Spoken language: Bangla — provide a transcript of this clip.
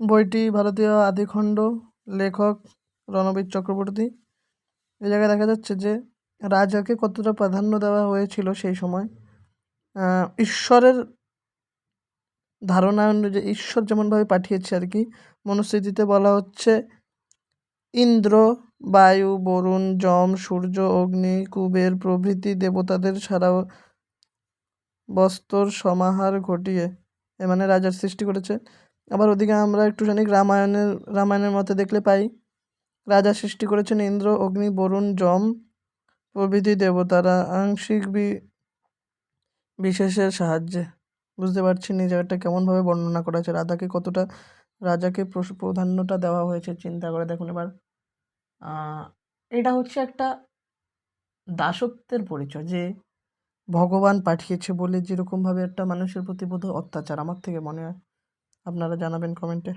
বইটি ভারতীয় আদিখণ্ড লেখক রণবীর চক্রবর্তী। এ জায়গায় দেখা যাচ্ছে যে রাজাকে কতটা প্রাধান্য দেওয়া হয়েছিল সেই সময়। ঈশ্বরের ধারণা অনুযায়ী, ঈশ্বর যেমনভাবে পাঠিয়েছে আর কি, মনুস্মৃতিতে বলা হচ্ছে, ইন্দ্র, বায়ু, বরুণ, যম, সূর্য, অগ্নি, কুবের প্রভৃতি দেবতাদের ছাড়াও বস্তর সমাহার ঘটিয়ে এ মানে রাজার সৃষ্টি করেছে। আবার ওদিকে আমরা একটুখানি রামায়ণের রামায়ণের মতে দেখলে পাই, রাজা সৃষ্টি করেছেন ইন্দ্র, অগ্নি, বরুণ, যম, প্রভৃতি দেবতারা আংশিক বি, বিশেষের সাহায্যে। বুঝতে পারছি এই জায়গাটা কেমনভাবে বর্ণনা করা হয়েছে রাধাকে কতটা, রাজাকে প্রাধান্যটা দেওয়া হয়েছে চিন্তা করে দেখুন এবার। এটা হচ্ছে একটা দাসত্বের পরিচয় যে ভগবান পাঠিয়েছে বলে যেরকমভাবে একটা মানুষের প্রতি বোধ অত্যাচার, আমার থেকে মনে হয়। আপনারা জানাবেন কমেন্টে